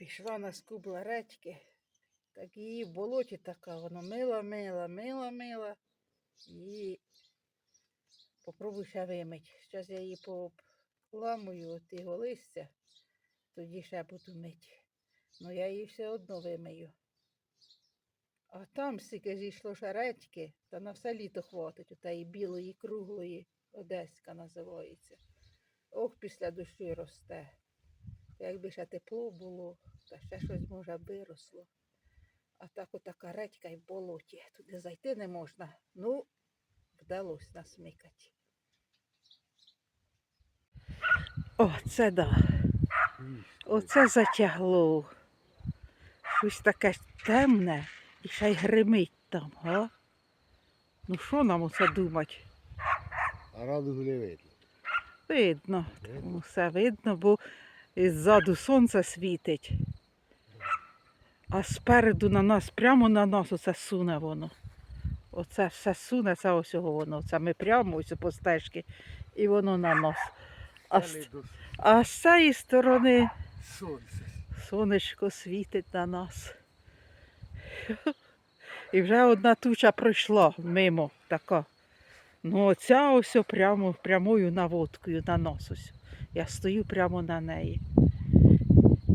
Пішла на скубла редьки, так її в болоті така, воно мила, мила, мила, мила. І попробуй ще вимить. Зараз я її поламую от його листя, тоді ще буду мить. Ну я її все одно вимию. А там стільки зійшло ще та на все літо хватить, отаї білої, круглої, Одеська називається. Ох, після дощу росте. Якби ще тепло було, та ще щось може виросло. А так отака редька й в болоті. Туди зайти не можна. Ну, вдалося насмикати. О, це да. Оце затягло. Щось таке темне і ще й гримить там, га? Ну що нам оце думати? А радугу не видно. Видно, там все видно, бо ззаду сонце світить. А спереду на нас, прямо на нас оце суне воно. Оце все суне, це ось воно. Це ми прямо ось по стежці, і воно на нас. А, з- а з цієї сторони Сонце. сонечко світить на нас. І вже одна туча пройшла мимо така. Ну, оця ось прямо прямою наводкою на нас ось. Я стою прямо на неї.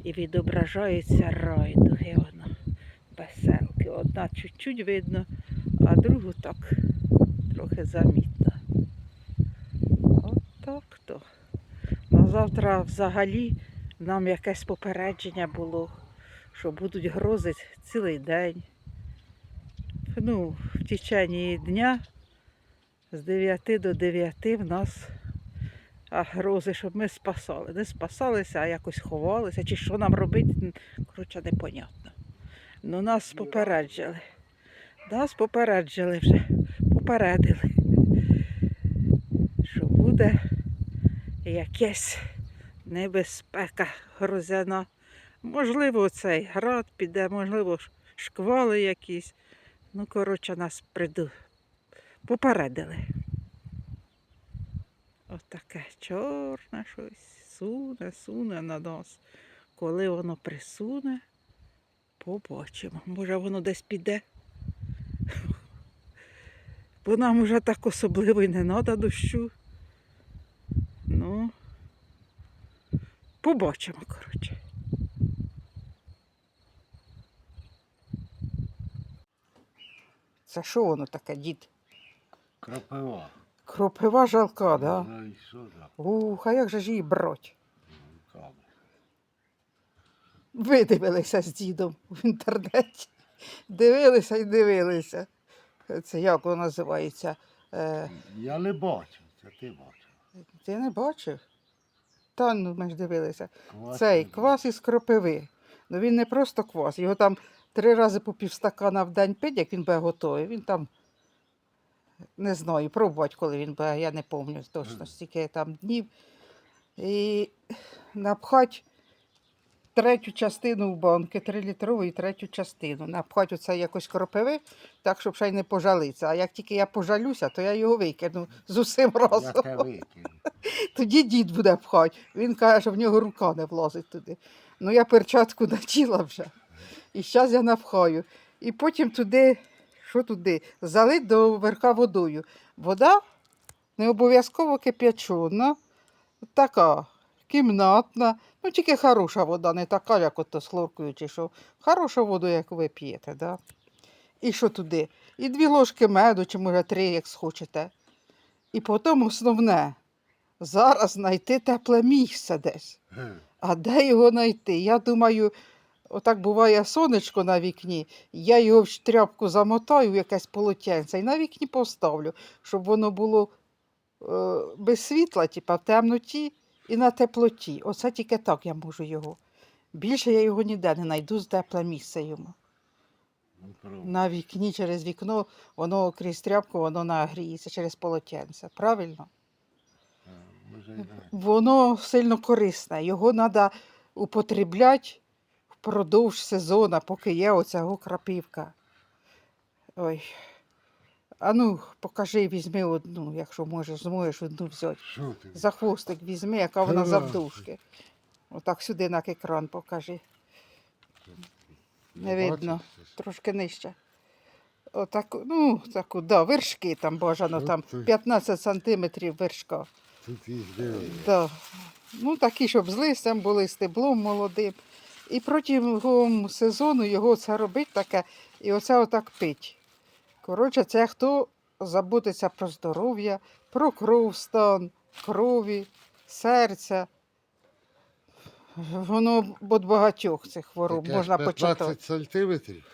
І відображається райдуги вона. Веселки. Одна чуть-чуть видно, а другу так трохи замітно. От так то. На завтра взагалі нам якесь попередження було, що будуть грози цілий день. Ну, в течение дня з 9 до 9 в нас а грози, щоб ми спасали. Не спасалися, а якось ховалися, чи що нам робити, коротше, непонятно. Ну, нас попереджили. Нас попереджили вже, попередили, що буде якесь небезпека грозяна. Можливо, цей град піде, можливо, шквали якісь. Ну, коротше, нас приду. Попередили. Отаке чорне щось суне, суне на нас. Коли воно присуне, побачимо. Може, воно десь піде. Бо нам уже так особливо й не треба дощу. Ну, побачимо, коротше. Це що воно таке, дід? Крапива. Кропива жалка, да? Ну і що за Ух, а як же ж її брать? руками? Видивилися з дідом в інтернеті. Дивилися і дивилися. Це як воно називається? Е, Я не бачив, це ти бачив. ти не бачив? Та ну ми ж дивилися. Квас Цей не квас із кропиви. Ну він не просто квас. Його там три рази по півстакана в день пить, як він буде готовий. Він там не знаю, пробувати, коли він буде, я не пам'ятаю точно, стільки там днів. І напхати третю частину в банки, трилітрову і третю частину. Напхати оце якось кропиви, так, щоб ще й не пожалитися. А як тільки я пожалюся, то я його викину з усім разом. викину. Тоді дід буде пхати. Він каже, що в нього рука не влазить туди. Ну я перчатку наділа вже. І зараз я напхаю. І потім туди, що туди, залить до верха водою. Вода не обов'язково кип'ячона, така кімнатна. Ну, тільки хороша вода, не така, як ото з хлоркою чи що. Хорошу воду, як ви п'єте. Да? І що туди? І дві ложки меду, чи може три, як схочете. І потім основне зараз знайти тепле місце десь. А де його знайти? Я думаю, отак буває сонечко на вікні, я його в тряпку замотаю в якесь полотенце і на вікні поставлю, щоб воно було е, без світла, типа в темноті і на теплоті. Оце тільки так я можу його. Більше я його ніде не знайду з тепле місце йому. Ну. На вікні через вікно, воно крізь тряпку, воно нагріється через полотенце. Правильно? Воно сильно корисне. Його треба употребляти впродовж сезону, поки є оця крапивка. Ой. А ну, покажи, візьми одну, якщо можеш, зможеш одну взяти. Що ти? За хвостик візьми, яка вона Та за Отак сюди на екран покажи. Не видно. Трошки нижче. Отак, ну, таку, да, вершки там бажано, Ну, там 15 сантиметрів вершка. Тут їх диви. Да. Ну, такі, щоб з листям були, стеблом молодим. І протягом сезону його це робить таке, і оце отак пить. Коротше, це хто заботиться про здоров'я, про кров, стан, крові, серця. Воно від багатьох цих хвороб Таке можна 15 почитати. сантиметрів.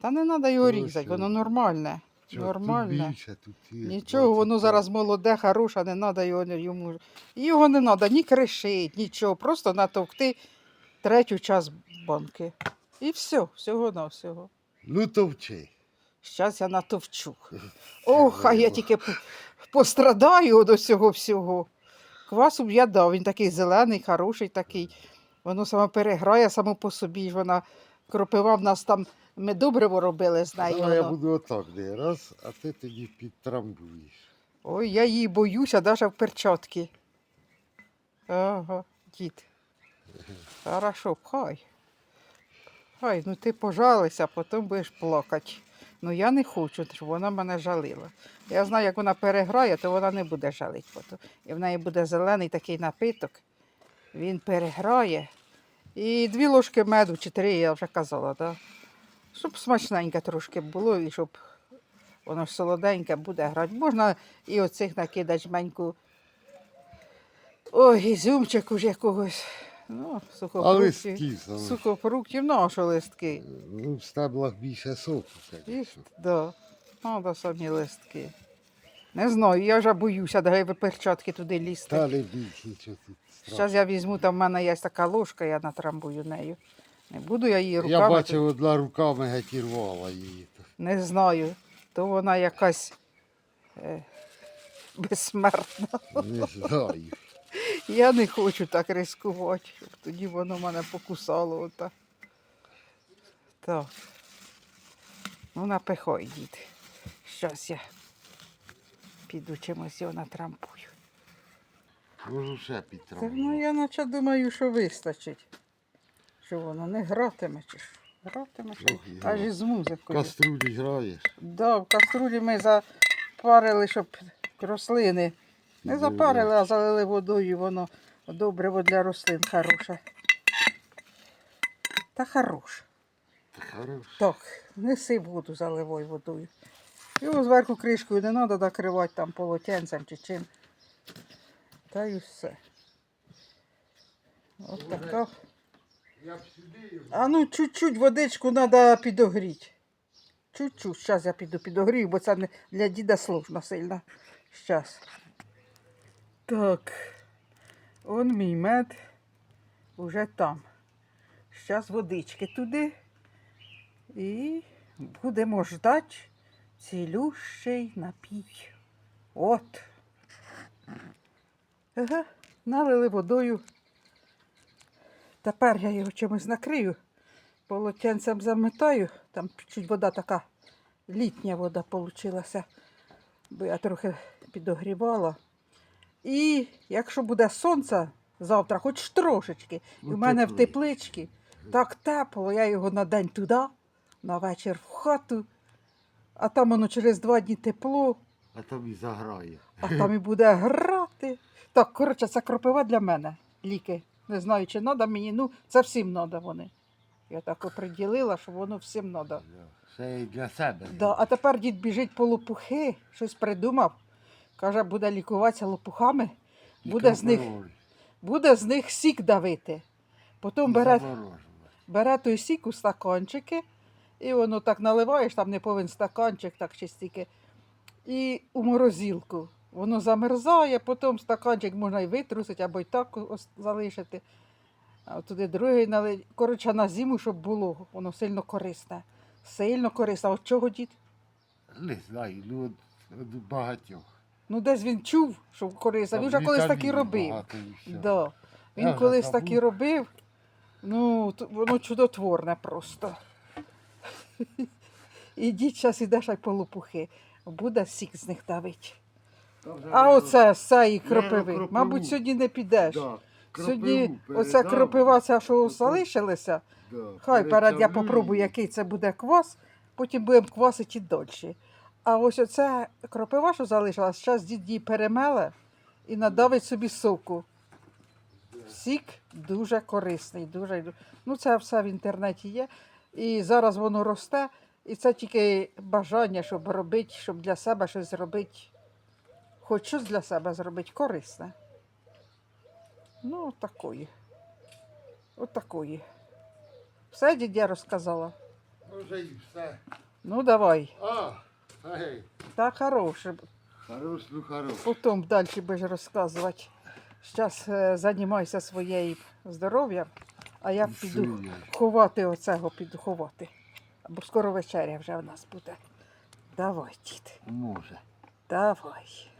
Та не треба його Тому різати, що- воно нормальне. Чого, Нормальне. Тут більше, тут є Нічого, воно зараз молоде, хороше, не треба його йому. Його не треба ні кришити, нічого. Просто натовкти третю час банки. І все, всього на всього. Ну товчи. Щас я натовчу. Ох, а я тільки пострадаю до цього всього. Квасу б я дав, він такий зелений, хороший такий. Воно саме переграє само по собі. Вона кропива в нас там, ми добриво робили з нею. Давай я воно. буду отак де раз, а ти тоді підтрамбуєш. Ой, я її боюся, навіть в перчатки. Ага, дід. Хорошо, пхай. Хай, ну ти пожалися, а потім будеш плакати. Ну я не хочу, щоб вона мене жалила. Я знаю, як вона переграє, то вона не буде жалити потім. І в неї буде зелений такий напиток. Він переграє. І дві ложки меду, чи три, я вже казала, так? Щоб смачненьке трошки було і щоб воно солоденьке буде грати. Можна і оцих накидати жменьку. Ой, ізюмчику ж якогось. Ну, А сухофруктів. листки саме. Сухофруктів, ну, що листки. Ну, в стеблах більше соку, Їх, звісно. да. Надо самі листки. Не знаю, я вже боюся, дай ви перчатки туди лізти. Не більше, нічого тут. Зараз я візьму, там в мене є така ложка, я натрамбую нею. Не буду я її руками. Я бачив, одна руками геть і рвала її. Не знаю. То вона якась е, безсмертна. Не знаю. Я не хочу так ризикувати, щоб тоді воно мене покусало. Отак. Так. Ну, напихай, дід. Щас я піду чимось його натрампую. Можу ще Так, ну я наче думаю, що вистачить. Що воно не гратиме чи що? Гратиме що? Аж із музикою. Каструлі граєш. Да, в каструлі ми запарили, щоб рослини. Не запарили, а залили водою, воно добре для рослин хороше. Та хороше. Хорош. Так, неси воду, заливай водою. Його зверху кришкою не треба накривати там полотенцем чи чим. Та й все. От така. А ну чуть-чуть водичку треба підогріти. Чуть-чуть. Зараз я піду підогрію, бо це для діда сложно сильно. Зараз. Так. Он мій мед уже там. Зараз водички туди. І будемо ждати цілющий напій. От. Ага, налили водою. Тепер я його чимось накрию, полотенцем заметаю. Там чуть вода така, літня вода получилася, бо я трохи підогрівала. І якщо буде сонце завтра, хоч трошечки, і Ну, в мене в тепличці так тепло, я його на день туди, на вечір в хату, а там воно через два дні тепло, А там і заграє. а там і буде грати. Так, коротше, це кропива для мене. Ліки. Не знаю, чи треба мені. Ну, це всім треба вони. Я так оприділила, що воно всім треба. Це і для себе. Да. А тепер дід біжить по лопухи, щось придумав. Каже, буде лікуватися лопухами, буде з них- буде з них сік давити. Потім бере, бере той сік у стаканчики, і воно так наливаєш, там не повинен стаканчик, так чи стільки, і у морозилку. Воно замерзає, потім стаканчик можна і витрусити, або й так залишити. А туди другий налить. Коротше, на зиму, щоб було, воно сильно корисне. Сильно корисне. От чого дід? Не знаю, ну от багатьох. Ну, десь він чув, що корисне. Він вже колись так і робив. і все. Да. Він колись так і робив. Ну, воно чудотворне просто. Ідіть зараз ідеш ай по лопухи. Буде сік з них давить. А оце цієї не кропиви. Мабуть, сьогодні не підеш. Да. Сьогодні оця кропива, ця, що залишилася, хай перед я попробую, який це буде квас, потім будемо квасити далі. А ось оця кропива, що залишилась, зараз дід її перемеле і надавить собі соку. Сік дуже корисний, дуже. Ну, це все в інтернеті є. І зараз воно росте. І це тільки бажання, щоб робити, щоб для себе щось зробити. Хоч щось для себе зробити корисне. Ну, от такої. От такої. Все, дід, я розказала. Може і все. Ну, давай. А, Так, хороше. хорош, ну хорош. Потім далі будеш розказувати. Зараз е, займайся своєю здоров'ям, а я піду Сильно. ховати оцього, піду ховати. Бо скоро вечеря вже в нас буде. Давай, дід, Може. давай.